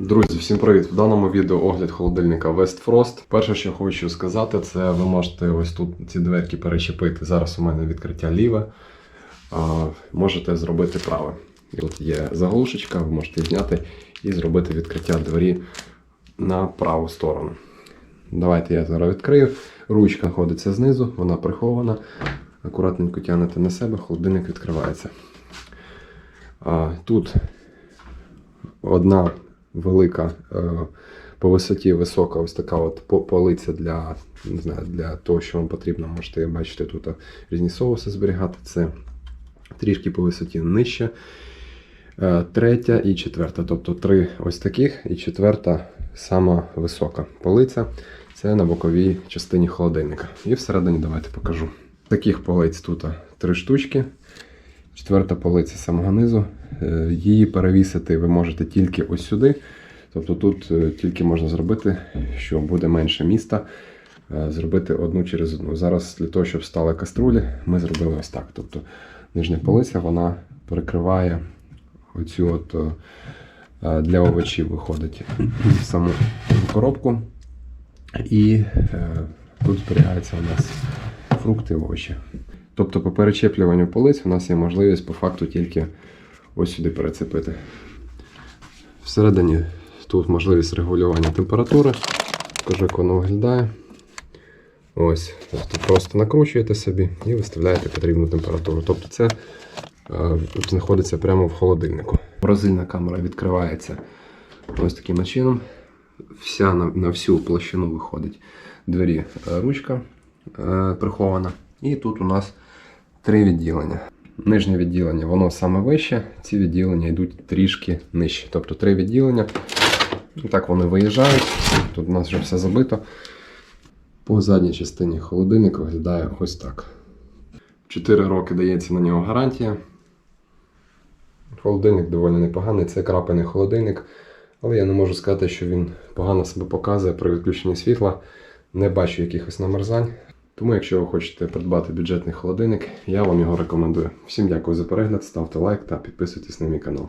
Друзі, всім привіт! В даному відео огляд холодильника West Frost. Перше, що хочу сказати, це ви можете ось тут ці дверки перечепити. Зараз у мене відкриття ліве. А, можете зробити праве. І от є заглушечка, ви можете зняти і зробити відкриття двері на праву сторону. Давайте я зараз відкрию. Ручка знаходиться знизу, вона прихована. Акуратненько тягнете на себе, холодильник відкривається. А, тут одна велика е, по висоті висока ось така от полиця для, не знаю, для того, що вам потрібно. Можете бачити тут різні соуси зберігати. Це трішки по висоті нижче. Е, Третя і четверта. Тобто три ось таких, і четверта сама висока полиця. Це на боковій частині холодильника. І всередині давайте покажу. Таких полиць тут три штучки. Четверта полиця самого низу. Е, Її перевісити ви можете тільки ось сюди. Тобто тут е, тільки можна зробити, що буде менше міста, е, зробити одну через одну. Зараз для того, щоб стали каструлі, ми зробили ось так. Тобто нижня полиця вона перекриває оцю от для овочів виходить саму коробку. І тут зберігаються у нас фрукти і овочі. Тобто по перечеплюванню полиць у нас є можливість по факту тільки ось сюди перецепити. Всередині тут можливість регулювання температури. Покажу, як воно виглядає. Ось, тобто просто накручуєте собі і виставляєте потрібну температуру. Тобто це е, знаходиться прямо в холодильнику. Морозильна камера відкривається ось таким чином. Вся на, на всю площину виходить двері е, ручка е, прихована. І тут у нас три відділення. Нижнє відділення, воно саме вище, ці відділення йдуть трішки нижче. Тобто три відділення. І так вони виїжджають. Тут у нас вже все забито. По задній частині холодильник виглядає ось так. 4 роки дається на нього гарантія. Холодильник доволі непоганий, це крапельний холодильник, але я не можу сказати, що він погано себе показує при відключенні світла. Не бачу якихось намерзань. Тому, якщо ви хочете придбати бюджетний холодильник, я вам його рекомендую. Всім дякую за перегляд, ставте лайк та підписуйтесь на мій канал.